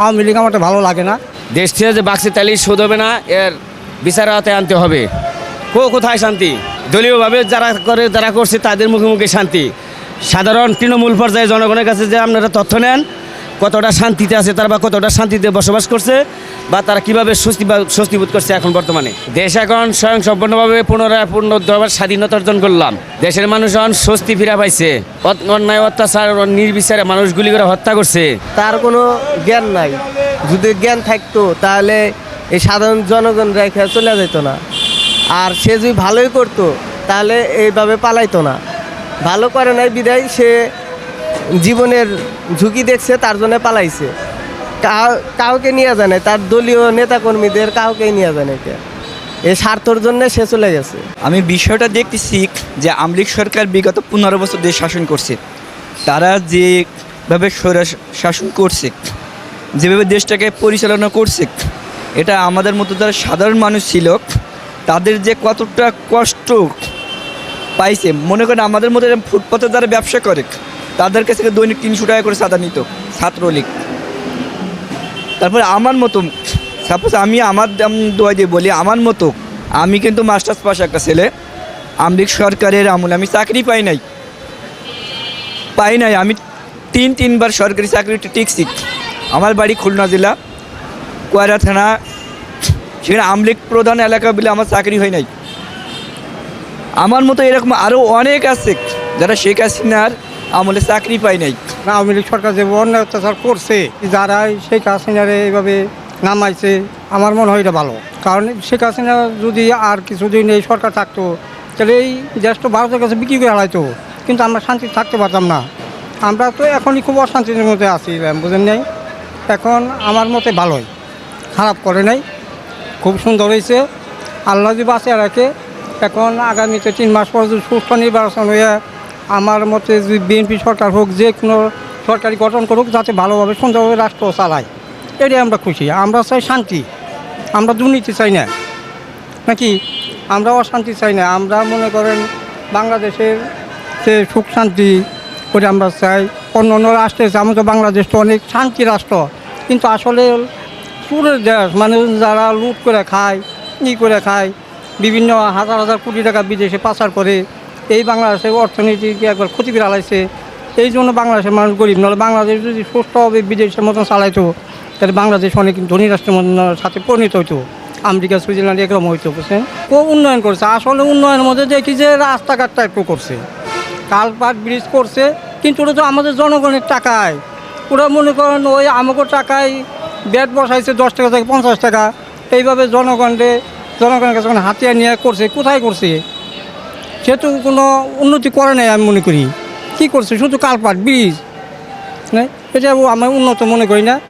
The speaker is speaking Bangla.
আওয়ামী লীগ আমার ভালো লাগে না। দেশ থেকে যে বাক্সে তালি শোধ হবে না, এর বিচার আওতায় আনতে হবে। কো কোথায় শান্তি? দলীয়ভাবে যারা করে, যারা করছে, তাদের মুখে মুখে শান্তি। সাধারণ তৃণমূল পর্যায়ে জনগণের কাছে যে আপনারা তথ্য নেন কতটা শান্তিতে আছে তারা বা কতটা শান্তিতে বসবাস করছে বা তারা কীভাবে স্বস্তি বা স্বস্তিবোধ করছে এখন বর্তমানে? দেশ এখন স্বয়ং সম্পূর্ণভাবে পুনরায় পূর্ণ দরবার স্বাধীনতা অর্জন করলাম। দেশের মানুষ এখন স্বস্তি ফিরা পাইছে। অত- অন্যায় অত্যাচার নির্বিচারে মানুষগুলি করে হত্যা করছে। তার কোনো জ্ঞান নাই। যদি জ্ঞান থাকতো তাহলে এই সাধারণ জনগণ রেখে চলে যেত না। আর সে যদি ভালোই করতো তাহলে এইভাবে পালাইতো না। ভালো করে নাই বিদায় সে জীবনের ঝুঁকি দেখছে, তার জন্য পালাইছে। কাউ- কাউকে নিয়ে জানে তার দলীয় নেতাকর্মীদের কাউকে নিয়ে জানে কে। এই স্বার্থর জন্য সে চলে গেছে। আমি বিষয়টা দেখতেছি যে আমলিক সরকার বিগত পনেরো বছর দেশ শাসন করছে। তারা যেভাবে শাসন করছে, যেভাবে দেশটাকে পরিচালনা করছে, এটা আমাদের মতো যারা সাধারণ মানুষ ছিল, তাদের যে কতটা কষ্ট পাইছে, মনে করেন আমাদের মতো ফুটপাতে যারা ব্যবসা করে তাদের কাছ থেকে দৈনিক তিনশো টাকা করে চাঁদা নিত, ছাত্রলীগ। তারপরে আমার মতো সাপোজ আমি আমার দোয়া দিয়ে বলি, আমার মতো, আমি কিন্তু মাস্টার্স পাস একটা ছেলে আমলিক সরকারের আমলে আমি চাকরি পাই নাই। পাই নাই, আমি তিন, তিনবার সরকারি চাকরিটা টিকছি। আমার বাড়ি খুলনা জেলা, কয়রা থানা, সেখানে আমলিক প্রধান এলাকা বলে আমার চাকরি হয় নাই। আমার মতো এরকম আরও অনেক আছে, যারা শেখ হাসিনার আমলে চাকরি পাই নাই। আওয়ামী লীগ সরকার যে অন্যায় অত্যাচার করছে, যারা শেখ হাসিনারে এইভাবে নামাইছে, আমার মনে হয় এটা ভালো। কারণ শেখ হাসিনা যদি আর কিছুদিন এই সরকার থাকতো, তাহলে এই দেশটা ভারতের কাছে বিক্রি করে হারাইতো। কিন্তু আমরা শান্তি থাকতে পারতাম না। আমরা তো এখনই খুব অশান্তির মধ্যে আছি বুঝেন নাই? এখন আমার মতে ভালোই। খারাপ করে নাই। খুব সুন্দর হয়েছে আল্লাহ যদি বাঁচিয়ে রাখে, এখন আগামীতে তিন মাস পর যদি সুস্থ নির্বাচন হয়ে আমার মতে যদি বিএনপি সরকার হোক, যে কোনো সরকারি গঠন করুক, যাতে ভালোভাবে সুন্দরভাবে রাষ্ট্র চালায়। এটাই আমরা খুশি। আমরা চাই শান্তি। আমরা দুর্নীতি চাই না। নাকি? আমরা অশান্তি চাই না। আমরা মনে করেন বাংলাদেশের যে সুখ শান্তি করে আমরা চাই। অন্য অন্য রাষ্ট্রে তো বাংলাদেশ তো অনেক শান্তি রাষ্ট্র। কিন্তু আসলে চুরের দেশ মানে যারা লুট করে খায়, ই করে খায়, বিভিন্ন হাজার হাজার কোটি টাকা বিদেশে পাচার করে এই বাংলাদেশের অর্থনীতিকে একবার ক্ষতি করে এই জন্য বাংলাদেশের মানুষ গরিব। নাহলে বাংলাদেশ যদি সুস্থভাবে বিদেশের মতন চালাইতো, তাহলে বাংলাদেশ অনেক ধনী রাষ্ট্রের সাথে পরিণত হইতো। আমেরিকা, সুইজারল্যান্ড এরকম হইতো বুঝছেন? ও উন্নয়ন করছে। আসলে উন্নয়নের মধ্যে দেখি যে রাস্তাঘাটটা একটু করছে। কালপাট ব্রিজ করছে, কিন্তু ওটা তো আমাদের জনগণের টাকায়। ওরা মনে করেন ওই আমাকে টাকায় ব্যাট বসাইছে দশ টাকা থেকে পঞ্চাশ টাকা। এইভাবে জনগণকে, জনগণের কাছে হাতিয়ার নিয়ে করছে, কোথায় করছে? সে তো কোনো উন্নতি করে নাই আমি মনে করি। কি করছে? শুধু কালপাট, ব্রিজ এটা আমি উন্নত মনে করি না।